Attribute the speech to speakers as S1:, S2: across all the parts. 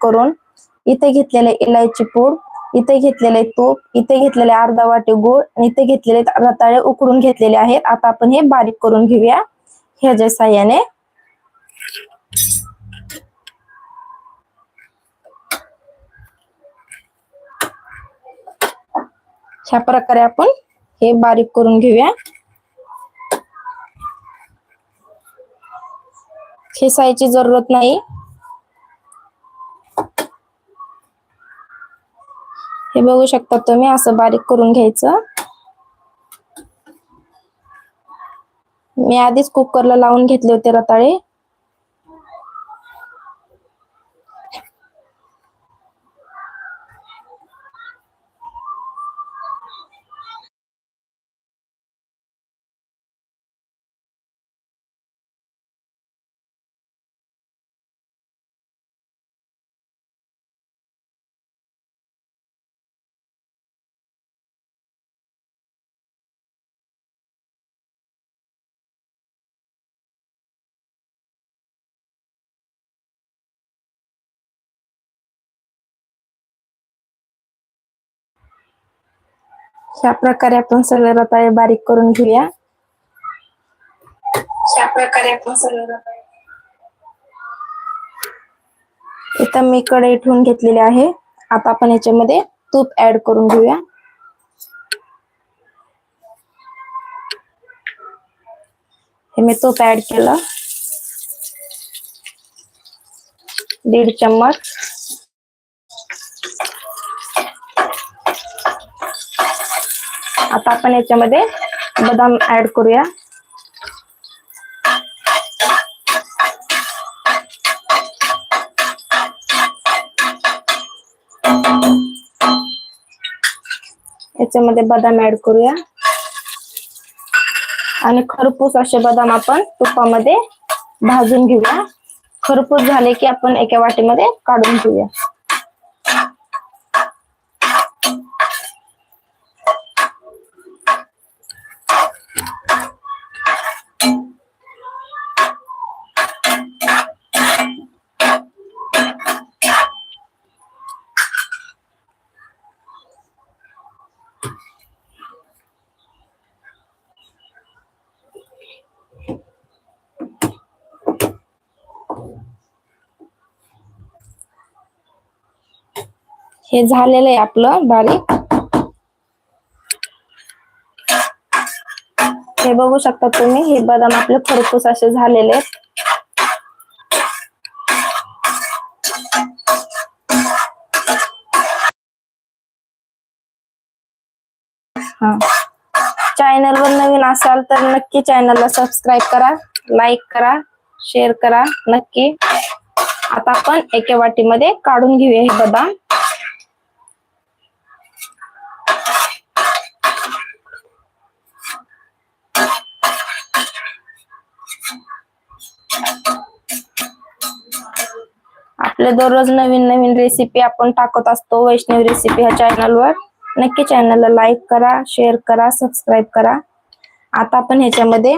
S1: करून इथे घेतलेले इलायची पूड इथे घेतलेले तूप इथे घेतलेले अर्धा वाटी गूळ आणि इथे घेतलेले रताळे उकडून घेतलेले आहेत. आता आपण हे बारीक करून घेऊया. ह्याच्या साह्याने. ह्या प्रकारे आपण हे बारीक करून घेऊया. खेसायची जरूरत नाही. हे बघू शकता तुम्ही असं बारीक करून घ्यायचं. मी आधीच कुकरला लावून घेतले होते रताळे. ह्या प्रकारे आपण सगळे रताळे बारीक करून घेऊया. ह्या प्रकारे आपण सगळे रताळे इथं मी कढई ठेवून घेतलेली आहे. आता आपण याच्यामध्ये तूप ऍड करून घेऊया. हे मी तूप ऍड केलं. दीड चम्मच. आता आपण याच्यामध्ये बदाम ऍड करूया. याच्यामध्ये बदाम ऍड करूया. आणि खरपूस असे बदाम आपण तुपामध्ये भाजून घेऊया. खरपूस झाले की आपण एका वाटीमध्ये काढून घेऊया. हे झालेलं आहे आपलं बारीक. हे बघू शकता तुम्ही हे बदाम आपले खरपूस असे झालेले आहेत. हा. चॅनल वर नवीन असाल तर नक्की चॅनलला सबस्क्राईब करा लाईक करा शेअर करा नक्की. आता आपण एके वाटीमध्ये काढून घेऊया हे बदाम. आपले दररोज नवीन नवीन रेसिपी आपण टाकत असतो. वैष्णवी रेसिपी ह्या चॅनलवर नक्की चॅनलला लाईक करा शेअर करा सबस्क्राईब करा. आता आपण ह्याच्यामध्ये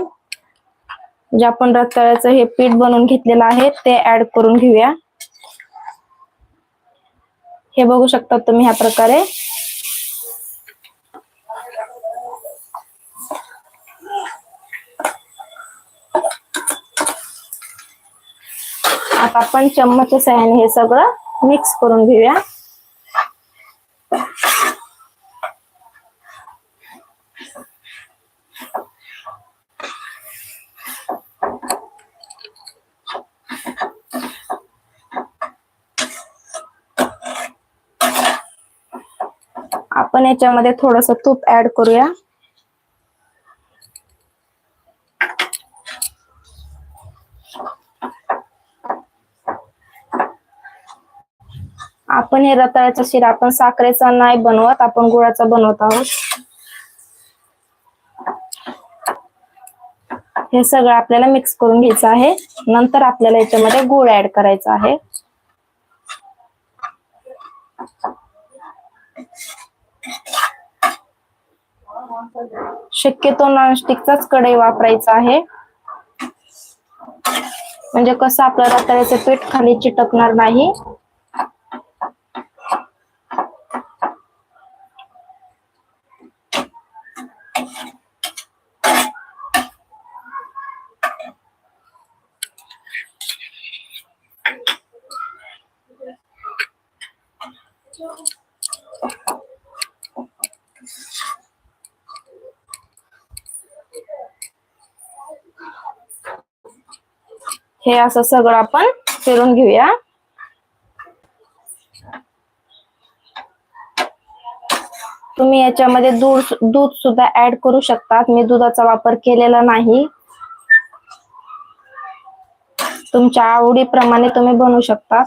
S1: जे आपण रताळ्याचं हे पीठ बनवून घेतलेलं आहे ते ऍड करून घेऊया. हे बघू शकता तुम्ही ह्या प्रकारे. आता आपण चम्मच सहाय्याने हे सगळं मिक्स करून घेऊया. आपण याच्यामध्ये थोडस तूप ऍड करूया. आपण हे रताळ्याचा शिरा आपण साखरेचा नाही बनवत आपण गुळाचा बनवत आहोत. हे सगळं आपल्याला मिक्स करून घ्यायचं आहे. नंतर आपल्याला याच्यामध्ये गुळ ऍड करायचा आहे. शक्यतो नॉनस्टिकचाच कढई वापरायचा आहे. म्हणजे कसं आपलं रताळ्याचं पीठ खाली चिटकणार नाही. हे असं सगळं आपण फिरून घेऊया. तुम्ही याच्यामध्ये दूध दूध सुद्धा ऍड करू शकतात. मी दुधाचा वापर केलेला नाही. तुमच्या आवडीप्रमाणे तुम्ही बनवू शकता.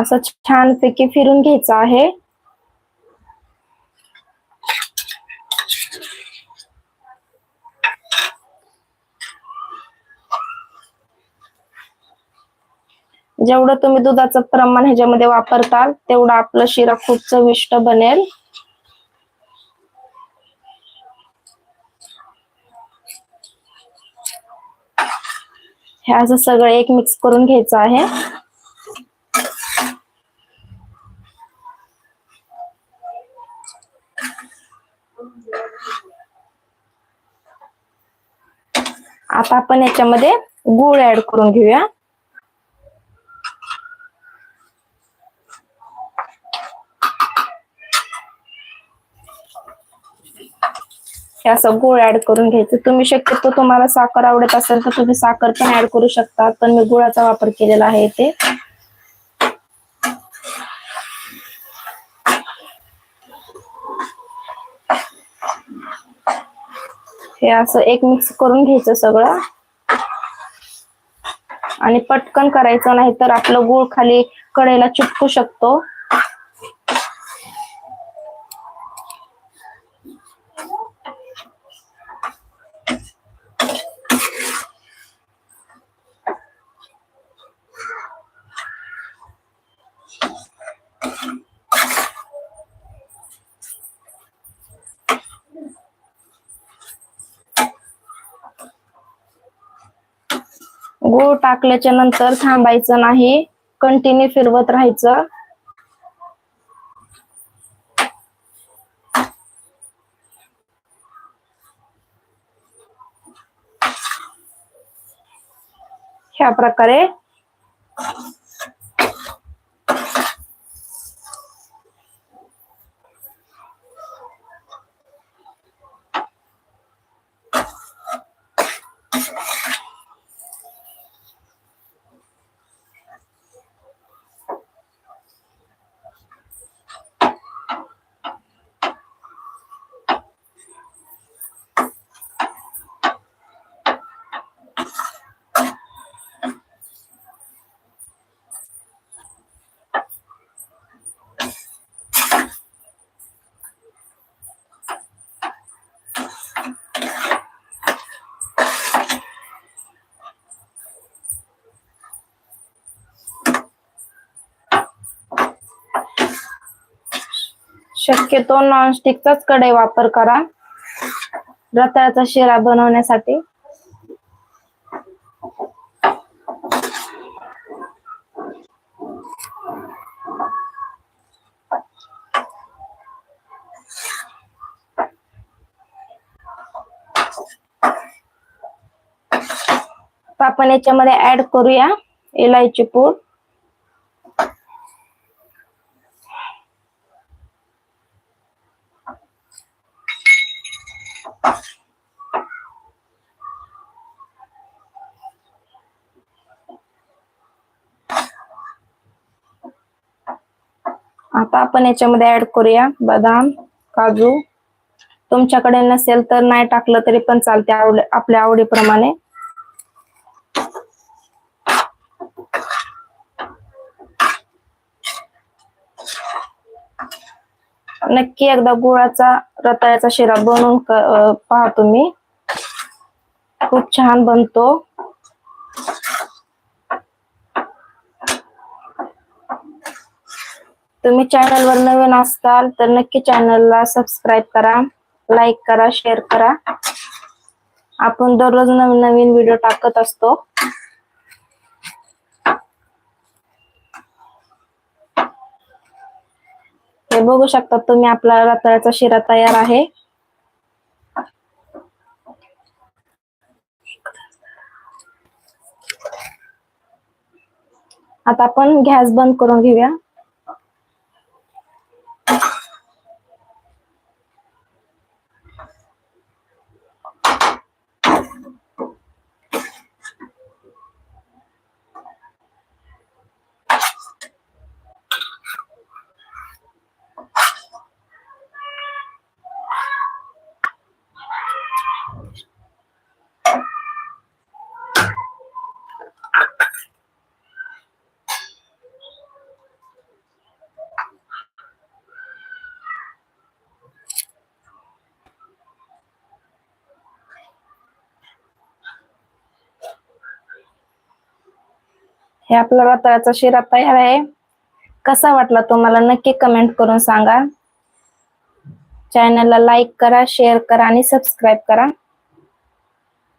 S1: असं छानपैकी फिरून घ्यायचं आहे. जेवढं तुम्ही दुधाचं प्रमाण ह्याच्यामध्ये वापरताल तेवढं आपलं शिरा खूप चविष्ट बनेल. हे असं सगळं एक मिक्स करून घ्यायचं आहे. आता आपण याच्यामध्ये गुळ ऍड करून घेऊया. हे असं गुळ ऍड करून घ्यायचं. तुम्ही शक्यतो तुम्हाला साखर आवडत असेल तर तुम्ही साखर पण ऍड करू शकता. पण मी गुळाचा वापर केलेला आहे ते हे असं एक मिक्स करून घ्यायचं सगळं. आणि पटकन करायचं नाही तर आपलं गुळ खाली कडेला चिपकू शकतो. गूळ टाकल्याच्या नंतर थांबायचं नाही. कंटिन्यू फिरवत राहायचं. ह्या प्रकारे शक्यतो नॉनस्टिकचाच कढई वापर करा. रताळ्याचा शिरा बनवण्यासाठी. आपण याच्यामध्ये ऍड करूया इलायची पूड. आता आपण याच्यामध्ये ऍड करूया. बदाम काजू. तुमच्याकडे नसेल तर नाही टाकलं तरी पण चालते आवड आपल्या आवडीप्रमाणे. नक्की एकदा गुळाचा रताळ्याचा शिरा बनवून पहा तुम्ही. खूप छान बनतो. तुम्ही चॅनलवर नवीन असताल तर नक्की चॅनलला सबस्क्राईब करा लाईक करा शेअर करा. आपण दररोज नवीन नवीन व्हिडिओ टाकत असतो. हे बघू शकता तुम्ही आपला रताळ्याचा शिरा तयार आहे. आता आपण गॅस बंद करून घेऊया. हे आपला रताळाचा शिरा तयार आहे. कसा वाटला तुम्हाला नक्की कमेंट करून सांगा. चॅनलला लाईक करा शेअर करा आणि सबस्क्राईब करा.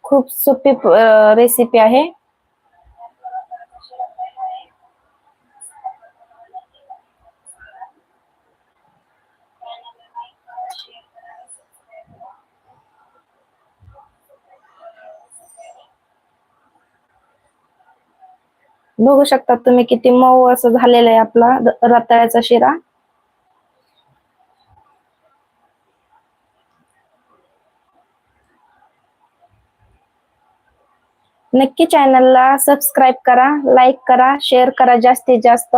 S1: खूप सोपी रेसिपी आहे. बघू शकता तुम्ही किती मऊ असं झालेलं आहे आपला रताळ्याचा शिरा. नक्की चॅनलला सबस्क्राईब करा लाईक करा शेअर करा जास्तीत जास्त.